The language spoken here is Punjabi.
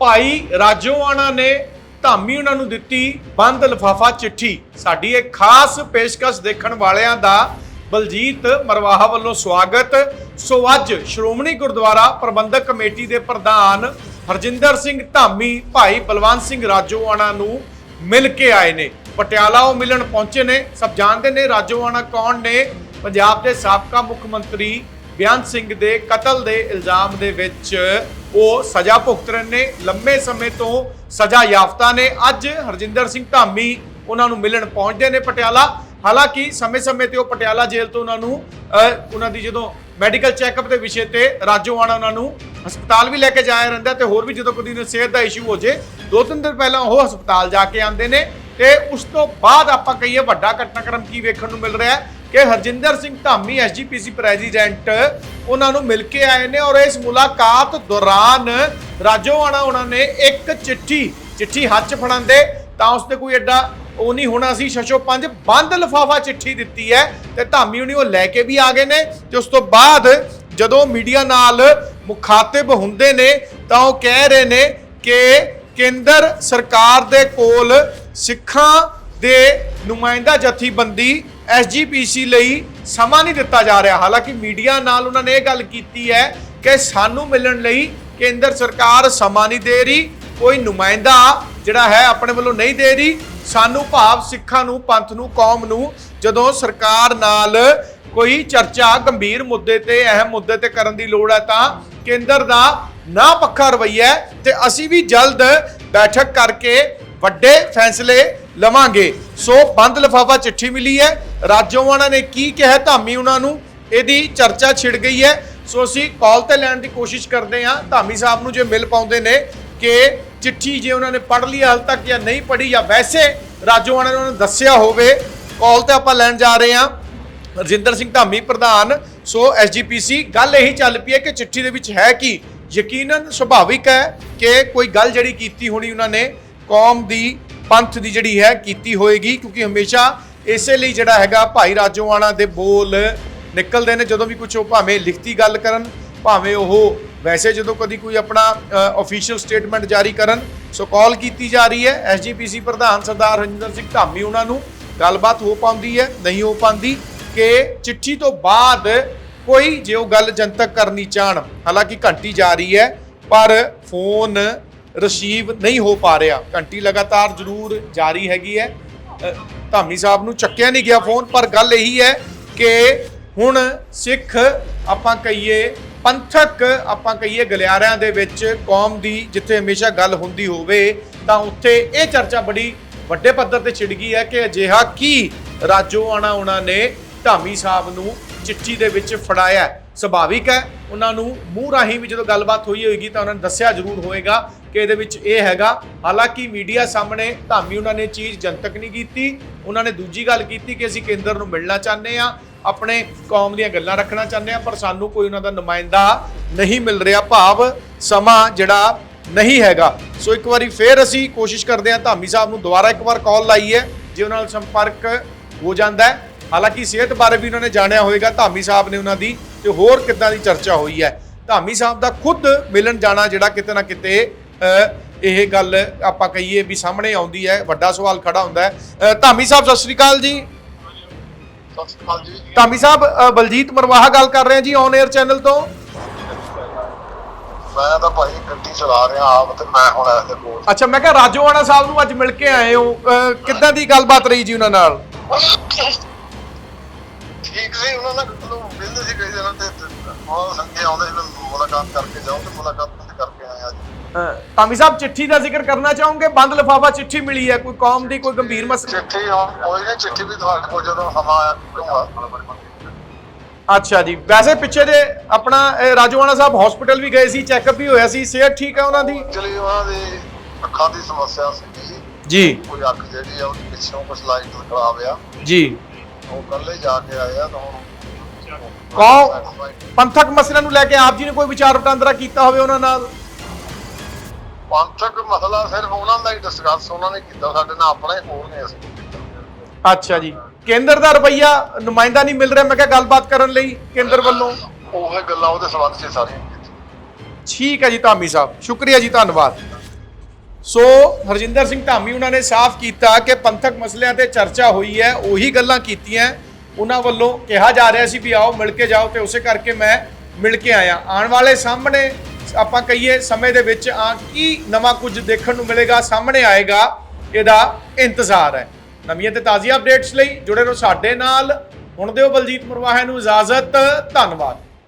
ਭਾਈ ਰਾਜੋਆਣਾ ਨੇ ਧਾਮੀ ਉਹਨਾਂ ਨੂੰ ਦਿੱਤੀ ਬੰਦ ਲਫਾਫਾ ਚਿੱਠੀ। ਸਾਡੀ ਇਹ ਖਾਸ ਪੇਸ਼ਕਸ਼ ਦੇਖਣ ਵਾਲਿਆਂ ਦਾ ਬਲਜੀਤ ਮਰਵਾਹਾ ਵੱਲੋਂ ਸਵਾਗਤ। ਸੋ ਅੱਜ ਸ਼੍ਰੋਮਣੀ ਗੁਰਦੁਆਰਾ ਪ੍ਰਬੰਧਕ ਕਮੇਟੀ ਦੇ ਪ੍ਰਧਾਨ ਹਰਜਿੰਦਰ ਸਿੰਘ ਧਾਮੀ, ਭਾਈ ਬਲਵੰਤ ਸਿੰਘ ਰਾਜੋਆਣਾ ਨੂੰ ਮਿਲ ਕੇ ਆਏ ਨੇ। ਪਟਿਆਲਾ ਉਹ ਮਿਲਣ ਪਹੁੰਚੇ ਨੇ। ਸਭ ਜਾਣਦੇ ਨੇ ਰਾਜੋਆਣਾ ਕੌਣ ਨੇ? ਪੰਜਾਬ ਦੇ ਸਾਬਕਾ ਮੁੱਖ ਮੰਤਰੀ ਬਿਆਨ ਸਿੰਘ ਦੇ ਕਤਲ ਦੇ ਇਲਜ਼ਾਮ ਦੇ ਵਿੱਚ ਉਹ ਸਜ਼ਾ ਭੁਗਤ ਰਹੇ ਨੇ, ਲੰਮੇ ਸਮੇਂ ਤੋਂ ਸਜ਼ਾ ਯਾਫਤਾ ਨੇ। ਅੱਜ ਹਰਜਿੰਦਰ ਸਿੰਘ ਧਾਮੀ ਉਹਨਾਂ ਨੂੰ ਮਿਲਣ ਪਹੁੰਚਦੇ ਨੇ ਪਟਿਆਲਾ। ਹਾਲਾਂਕਿ ਸਮੇਂ-ਸਮੇਂ ਤੇ ਉਹ ਪਟਿਆਲਾ ਜੇਲ੍ਹ ਤੋਂ ਉਹਨਾਂ ਨੂੰ ਉਹਨਾਂ ਦੀ ਜਦੋਂ ਮੈਡੀਕਲ ਚੈੱਕਅਪ ਦੇ ਵਿਸ਼ੇ ਤੇ ਰਾਜੋਆਣਾ ਉਹਨਾਂ ਨੂੰ ਹਸਪਤਾਲ ਵੀ ਲੈ ਕੇ ਜਾਇਆ ਰਹਿੰਦਾ ਤੇ ਹੋਰ ਵੀ ਜਦੋਂ ਕਦੀ ਨੂੰ ਸਿਹਤ ਦਾ ਇਸ਼ੂ ਹੋ ਜੇ, ਦੋ ਤਿੰਨ ਦਿਨ ਪਹਿਲਾਂ ਉਹ ਹਸਪਤਾਲ ਜਾ ਕੇ ਆਉਂਦੇ ਨੇ ਤੇ ਉਸ ਤੋਂ ਬਾਅਦ ਆਪਾਂ ਕਹੀਏ ਵੱਡਾ ਘਟਨਾਕ੍ਰਮ ਕੀ ਵੇਖਣ ਨੂੰ ਮਿਲ ਰਿਹਾ ਹੈ। ਕਿ ਹਰਜਿੰਦਰ ਸਿੰਘ ਧਾਮੀ ਐਸਜੀਪੀਸੀ ਪ੍ਰੈਜ਼ੀਡੈਂਟ, ਉਹਨਾਂ ਨੂੰ ਮਿਲ ਕੇ ਆਏ ਨੇ ਔਰ ਇਸ ਮੁਲਾਕਾਤ ਦੌਰਾਨ ਰਾਜੋਆਣਾ ਉਹਨਾਂ ਨੇ ਇੱਕ ਚਿੱਠੀ ਚਿੱਠੀ ਹੱਥ 'ਚ ਫੜਾਉਂਦੇ ਤਾਂ ਉਸ ਤੇ ਕੋਈ ਐਡਾ ਉਹ ਨਹੀਂ ਹੋਣਾ ਸੀ, ਛਛੋ ਪੰਜ ਬੰਦ ਲਫਾਫਾ ਚਿੱਠੀ ਦਿੱਤੀ ਹੈ ਤੇ ਧਾਮੀ ਉਹਨੇ ਉਹ ਲੈ ਕੇ ਵੀ ਆ ਗਏ ਨੇ ਤੇ ਉਸ ਤੋਂ ਬਾਅਦ ਜਦੋਂ ਮੀਡੀਆ ਨਾਲ ਮੁਖਾਤਿਬ ਹੁੰਦੇ ਨੇ, ਤਾਂ ਉਹ ਕਹਿ ਰਹੇ ਨੇ ਕਿ ਕੇਂਦਰ ਸਰਕਾਰ ਦੇ ਕੋਲ ਸਿੱਖਾਂ ਦੇ ਨੁਮਾਇੰਦਾ ਜਥੇਬੰਦੀ ਐਸਜੀਪੀਸੀ ਲਈ ਸਮਾਂ ਨਹੀਂ ਦਿੱਤਾ ਜਾ ਰਿਹਾ। ਹਾਲਾਂਕਿ ਮੀਡੀਆ ਨਾਲ ਉਹਨਾਂ ਨੇ ਇਹ ਗੱਲ ਕੀਤੀ ਹੈ ਕਿ ਸਾਨੂੰ ਮਿਲਣ ਲਈ ਕੇਂਦਰ ਸਰਕਾਰ ਸਮਾਂ ਨਹੀਂ ਦੇ ਰਹੀ, ਕੋਈ ਨੁਮਾਇੰਦਾ ਜਿਹੜਾ ਹੈ ਆਪਣੇ ਵੱਲੋਂ ਨਹੀਂ ਦੇ ਰਹੀ। ਸਾਨੂੰ ਭਾਵ ਸਿੱਖਾਂ ਨੂੰ, ਪੰਥ ਨੂੰ, ਕੌਮ ਨੂੰ ਜਦੋਂ ਸਰਕਾਰ ਨਾਲ ਕੋਈ ਚਰਚਾ ਗੰਭੀਰ ਮੁੱਦੇ ਤੇ, ਅਹਿਮ ਮੁੱਦੇ ਤੇ ਕਰਨ ਦੀ ਲੋੜ ਹੈ ਤਾਂ ਕੇਂਦਰ ਦਾ ਨਾ ਪੱਖਾ ਰਵੱਈਆ ਹੈ ਤੇ ਅਸੀਂ ਵੀ ਜਲਦ ਬੈਠਕ ਕਰਕੇ ਵੱਡੇ ਫੈਸਲੇ ਲਵਾਂਗੇ। ਸੋ ਬੰਦ ਲਫਾਫਾ ਚਿੱਠੀ ਮਿਲੀ ਹੈ। ਰਾਜੋਵਾਣਾ ਨੇ ਕੀ ਕਿਹਾ, ਧਾਮੀ ਉਹਨਾਂ ਨੂੰ? ਇਹਦੀ ਚਰਚਾ ਛਿੜ ਗਈ ਹੈ। ਸੋ ਅਸੀਂ ਕਾਲ ਤੇ ਲੈਣ ਦੀ ਕੋਸ਼ਿਸ਼ ਕਰਦੇ ਹਾਂ। ਧਾਮੀ ਸਾਹਿਬ ਨੂੰ ਜੇ ਮਿਲ ਪਾਉਂਦੇ ਨੇ ਕਿ ਚਿੱਠੀ ਜੇ ਉਹਨਾਂ ਨੇ ਪੜ੍ਹ ਲਈ ਹਾਲ ਤੱਕ ਜਾਂ ਨਹੀਂ ਪੜ੍ਹੀ ਜਾਂ ਵੈਸੇ ਰਾਜੋਵਾਣਾ ਨੇ ਉਹਨਾਂ ਨੂੰ ਦੱਸਿਆ ਹੋਵੇ, ਕਾਲ ਤੇ ਆਪਾਂ ਲੈਣ ਜਾ ਰਹੇ ਹਾਂ। ਰਜਿੰਦਰ ਸਿੰਘ ਧਾਮੀ ਪ੍ਰਧਾਨ, ਸੋ ਐਸਜੀਪੀਸੀ, ਗੱਲ ਇਹੀ ਚੱਲ ਪਈ ਹੈ ਕਿ ਚਿੱਠੀ ਦੇ ਵਿੱਚ ਹੈ ਕੀ? ਯਕੀਨਨ ਸੁਭਾਵਿਕ ਹੈ ਕਿ ਕੋਈ ਗੱਲ ਜਿਹੜੀ ਕੀਤੀ ਹੋਣੀ ਉਹਨਾਂ ਨੇ ਕੌਮ ਦੀ ਪੰਥ ਦੀ ਜਿਹੜੀ ਹੈ ਕੀਤੀ ਹੋਏਗੀ, ਕਿਉਂਕਿ ਹਮੇਸ਼ਾ ਇਸੇ ਲਈ ਜਿਹੜਾ ਹੈਗਾ ਭਾਈ ਰਾਜੋਆਣਾ ਦੇ ਬੋਲ ਨਿਕਲਦੇ ਨੇ, ਜਦੋਂ ਵੀ ਕੁਝ ਉਹ ਭਾਵੇਂ ਲਿਖਤੀ ਗੱਲ ਕਰਨ, ਭਾਵੇਂ ਉਹ ਵੈਸੇ ਜਦੋਂ ਕਦੀ ਕੋਈ ਆਪਣਾ ਅਫੀਸ਼ੀਅਲ ਸਟੇਟਮੈਂਟ ਜਾਰੀ ਕਰਨ, ਸੋ ਕਾਲ ਕੀਤੀ ਜਾ ਰਹੀ ਹੈ। ਐਸਜੀਪੀਸੀ ਪ੍ਰਧਾਨ ਸਰਦਾਰ ਹਰਜਿੰਦਰ ਸਿੰਘ ਧਾਮੀ ਉਹਨਾਂ ਨੂੰ ਗੱਲਬਾਤ ਹੋ ਪਾਉਂਦੀ ਹੈ, ਨਹੀਂ ਹੋ ਪਾਉਂਦੀ, ਕਿ ਚਿੱਠੀ ਤੋਂ ਬਾਅਦ ਕੋਈ ਜੇ ਉਹ ਗੱਲ ਜਨਤਕ ਕਰਨੀ ਚਾਹਣ, ਹਾਲਾਂਕਿ ਘੰਟੀ ਜਾ ਰਹੀ ਹੈ, ਪਰ ਫੋਨ ਰਿਸੀਵ ਨਹੀਂ ਹੋ ਪਾ ਰਿਹਾ। ਘੰਟੀ ਲਗਾਤਾਰ ਜ਼ਰੂਰ ਜਾਰੀ ਹੈਗੀ ਹੈ। ਧਾਮੀ ਸਾਹਿਬ ਨੂੰ ਚੱਕਿਆ ਨਹੀਂ ਗਿਆ ਫੋਨ, ਪਰ ਗੱਲ ਇਹੀ ਹੈ ਕਿ ਹੁਣ ਸਿੱਖ ਆਪਾਂ ਕਹੀਏ, ਪੰਥਕ ਆਪਾਂ ਕਹੀਏ ਗਲਿਆਰਿਆਂ ਦੇ ਵਿੱਚ ਕੌਮ ਦੀ ਜਿੱਥੇ ਹਮੇਸ਼ਾ ਗੱਲ ਹੁੰਦੀ ਹੋਵੇ, ਤਾਂ ਉੱਥੇ ਇਹ ਚਰਚਾ ਬੜੀ ਵੱਡੇ ਪੱਧਰ ਤੇ ਛਿੜ ਗਈ ਹੈ ਕਿ ਅਜਿਹਾ ਕੀ ਰਾਜੋਆਣਾ ਉਹਨਾਂ ਨੇ ਧਾਮੀ ਸਾਹਿਬ ਨੂੰ ਚਿੱਠੀ ਦੇ ਵਿੱਚ ਫੜਾਇਆ। ਸੁਭਾਵਿਕ ਹੈ। ਉਹਨਾਂ ਨੂੰ ਮੂੰਹ ਰਾਹੀਂ ਵੀ ਜਦੋਂ ਗੱਲਬਾਤ ਹੋਈ ਹੋਏਗੀ ਤਾਂ ਉਹਨਾਂ ਨੇ ਦੱਸਿਆ ਜ਼ਰੂਰ ਹੋਏਗਾ ਕਿ ਇਹਦੇ ਵਿੱਚ ਇਹ ਹੈਗਾ। ਹਾਲਾਂਕਿ ਮੀਡੀਆ ਸਾਹਮਣੇ ਧਾਮੀ ਉਹਨਾਂ ਨੇ ਚੀਜ਼ ਜਨਤਕ ਨਹੀਂ ਕੀਤੀ। ਉਹਨਾਂ ਨੇ ਦੂਜੀ ਗੱਲ ਕੀਤੀ ਕਿ ਅਸੀਂ ਕੇਂਦਰ ਨੂੰ ਮਿਲਣਾ ਚਾਹੁੰਦੇ ਆ ਆਪਣੇ ਕੌਮ ਦੀਆਂ ਗੱਲਾਂ ਰੱਖਣਾ ਚਾਹੁੰਦੇ ਆ ਪਰ ਸਾਨੂੰ ਕੋਈ ਉਹਨਾਂ ਦਾ ਨੁਮਾਇੰਦਾ ਨਹੀਂ ਮਿਲ ਰਿਹਾ। ਭਾਵ ਸਮਾਂ ਜਿਹੜਾ ਨਹੀਂ ਹੈਗਾ। ਸੋ ਇੱਕ ਵਾਰੀ ਫੇਰ ਅਸੀਂ ਕੋਸ਼ਿਸ਼ ਕਰਦੇ ਹਾਂ ਧਾਮੀ ਸਾਹਿਬ ਨੂੰ ਦੁਬਾਰਾ ਇੱਕ ਵਾਰ ਕਾਲ ਲਾਈ ਹੈ ਜੇ ਉਹਨਾਂ ਨਾਲ ਸੰਪਰਕ ਹੋ ਜਾਂਦਾ ਹੈ ਹਾਲਾਂਕਿ ਸਿਹਤ ਬਾਰੇ ਵੀ ਉਹਨਾਂ ਨੇ ਜਾਣਿਆ ਹੋਵੇਗਾ ਧਾਮੀ ਸਾਹਿਬ ਨੇ ਉਹਨਾਂ ਦੀ ਤੇ ਹੋਰ ਕਿੱਦਾਂ ਦੀ ਚਰਚਾ ਹੋਈ ਹੈ। ਧਾਮੀ ਸਾਹਿਬ ਦਾ ਖੁਦ ਮਿਲਣ ਜਾਣਾ ਜਿਹੜਾ ਕਿਤੇ ਨਾ ਕਿਤੇ ਇਹ ਗੱਲ ਆਪਾਂ ਕਹੀਏ ਵੀ ਸਾਹਮਣੇ ਆਉਂਦੀ ਹੈ ਵੱਡਾ ਸਵਾਲ ਖੜਾ ਹੁੰਦਾ ਹੈ। ਧਾਮੀ ਸਾਹਿਬ ਸਤਿ ਸ਼੍ਰੀ ਅਕਾਲ ਜੀ। ਸਤਿ ਸ਼੍ਰੀ ਅਕਾਲ ਜੀ। ਧਾਮੀ ਸਾਹਿਬ ਬਲਜੀਤ ਮਰਵਾਹਾ ਗੱਲ ਕਰ ਰਹੇ ਹਾਂ ਜੀ ਔਨ 에ਅਰ ਚੈਨਲ ਤੋਂ। ਮੈਂ ਤਾਂ ਭਾਈ ਗੱਡੀ ਚਲਾ ਰਿਹਾ ਆਪ ਤੇ ਮੈਂ ਹੁਣ ਐਸੇ ਕੋਲ। ਅੱਛਾ ਮੈਂ ਕਿਹਾ ਰਾਜੋਆਣਾ ਸਾਹਿਬ ਨੂੰ ਅੱਜ ਮਿਲ ਕੇ ਆਏ ਹੋ। ਕਿੱਦਾਂ ਦੀ ਗੱਲਬਾਤ ਰਹੀ ਜੀ ਉਹਨਾਂ ਨਾਲ? ਠੀਕ ਸੀ ਉਹਨਾਂ ਨਾਲ ਚਲੋ ਮਿਲਦੇ ਸੀ ਕਈ ਦਿਨਾਂ ਤੇ ਤੇ ਉਹ ਸੰਗੇ ਆਉਂਦੇ ਸੀ ਮੈਂ ਮੁਲਾਕਾਤ ਕਰਕੇ ਜਾਉਂ ਤੇ ਮੁਲਾਕਾਤ ਕਰਕੇ ਆਏ ਅੱਜ ਧਾਮੀ ਸਾਹਿਬ ਚਿੱਠੀ ਦਾ ਜ਼ਿਕਰ ਕਰਨਾ ਚਾਹੋਗੇ? ਬੰਦ ਲਫਾਫਾ ਚਿੱਠੀ ਮਿਲੀ ਹੈ ਕੋਈ ਕੌਮ ਦੀ ਕੋਈ ਗੰਭੀਰ ਮਸਲਾ ਚਿੱਠੀ ਕੋਈ ਨਹੀਂ ਚਿੱਠੀ ਵੀ ਤੁਹਾਡੇ ਕੋਲ ਜਦੋਂ ਸਮਾਂ ਆਇਆ ਅੱਛਾ ਜੀ। ਵੈਸੇ ਪਿੱਛੇ ਜੇ ਆਪਣਾ ਰਾਜੋਆਣਾ ਸਾਹਿਬ ਹਸਪੀਟਲ ਵੀ ਗਏ ਸੀ ਚੈੱਕਅਪ ਵੀ ਹੋਇਆ ਸੀ ਸਿਹਤ ਠੀਕ ਹੈ ਉਹਨਾਂ ਦੀ? ਐਕਚੁਅਲੀ ਉਹਨਾਂ ਦੀ ਅੱਖਾਂ ਦੀ ਸਮੱਸਿਆ ਸੀ ਜੀ। ਕੋਈ ਅੱਖ ਜਿਹੜੀ ਆ ਉਹਦੀ ਪਿੱਛੋਂ ਕੁਝ ਲਾਈਟ ਖਰਾਬ ਆ ਜੀ। ਉਹ ਕੱਲੇ ਜਾ ਕੇ ਆਏ ਆ ਤਾਂ ਹੁਣ ਕੌਣ? ਪੰਥਕ ਮਸਲਿਆਂ ਨੂੰ ਲੈ ਕੇ ਆਪ ਜੀ ਨੇ ਕੋਈ ਵਿਚਾਰ ਵਟਾਂਦਰਾ ਕੀਤਾ ਹੋਵੇ ਉਹਨਾਂ ਨਾਲ? ਪੰਥਕ ਮਸਲਾ ਸਿਰਫ ਉਹਨਾਂ ਦਾ ਹੀ ਡਿਸਕਸ ਉਹਨਾਂ ਨੇ ਕੀਤਾ ਸਾਡੇ ਨਾਲ ਆਪਣਾ ਹੀ ਹੋਰ ਨਹੀਂ ਅਸੀਂ। ਅੱਛਾ ਜੀ। ਕੇਂਦਰ ਦਾ ਰਵਈਆ ਨੁਮਾਇੰਦਾ ਨਹੀਂ ਮਿਲ ਰਿਹਾ ਮੈਂ ਕਿਹਾ ਗੱਲਬਾਤ ਕਰਨ ਲਈ ਕੇਂਦਰ ਵੱਲੋਂ। ਉਹ ਗੱਲਾਂ ਉਹਦੇ ਸਬੰਧ 'ਚ ਸਾਰੀਆਂ ਠੀਕ ਹੈ ਜੀ ਧਾਮੀ ਸਾਹਿਬ ਸ਼ੁਕਰੀਆ ਜੀ ਧੰਨਵਾਦ। ਸੋ ਹਰਜਿੰਦਰ ਸਿੰਘ ਧਾਮੀ ਉਹਨਾਂ ਨੇ ਸਾਫ਼ ਕੀਤਾ ਕਿ ਪੰਥਕ ਮਸਲਿਆਂ ਤੇ ਚਰਚਾ ਹੋਈ ਹੈ, ਉਹੀ ਗੱਲਾਂ ਕੀਤੀਆਂ। ਉਹਨਾਂ ਵੱਲੋਂ ਕਿਹਾ ਜਾ ਰਿਹਾ ਸੀ ਵੀ ਆਓ, ਮਿਲ ਕੇ ਜਾਓ ਤੇ ਉਸੇ ਕਰਕੇ ਮੈਂ ਮਿਲ ਕੇ ਆਇਆ। ਆਉਣ ਵਾਲੇ ਸਾਹਮਣੇ ਆਪਾਂ ਕਹੀਏ ਸਮੇਂ ਦੇ ਵਿੱਚ ਆ ਕੀ ਨਵਾਂ ਕੁਝ ਦੇਖਣ ਨੂੰ ਮਿਲੇਗਾ, ਸਾਹਮਣੇ ਆਏਗਾ, ਇਹਦਾ ਇੰਤਜ਼ਾਰ ਹੈ। ਨਵੀਆਂ ਤੇ ਤਾਜ਼ੀਆਂ ਅਪਡੇਟਸ ਲਈ ਜੁੜੇ ਰਹੋ ਸਾਡੇ ਨਾਲ। ਹੁਣ ਦਿਓ ਬਲਜੀਤ ਮਰਵਾਹਾ ਨੂੰ ਇਜਾਜ਼ਤ, ਧੰਨਵਾਦ।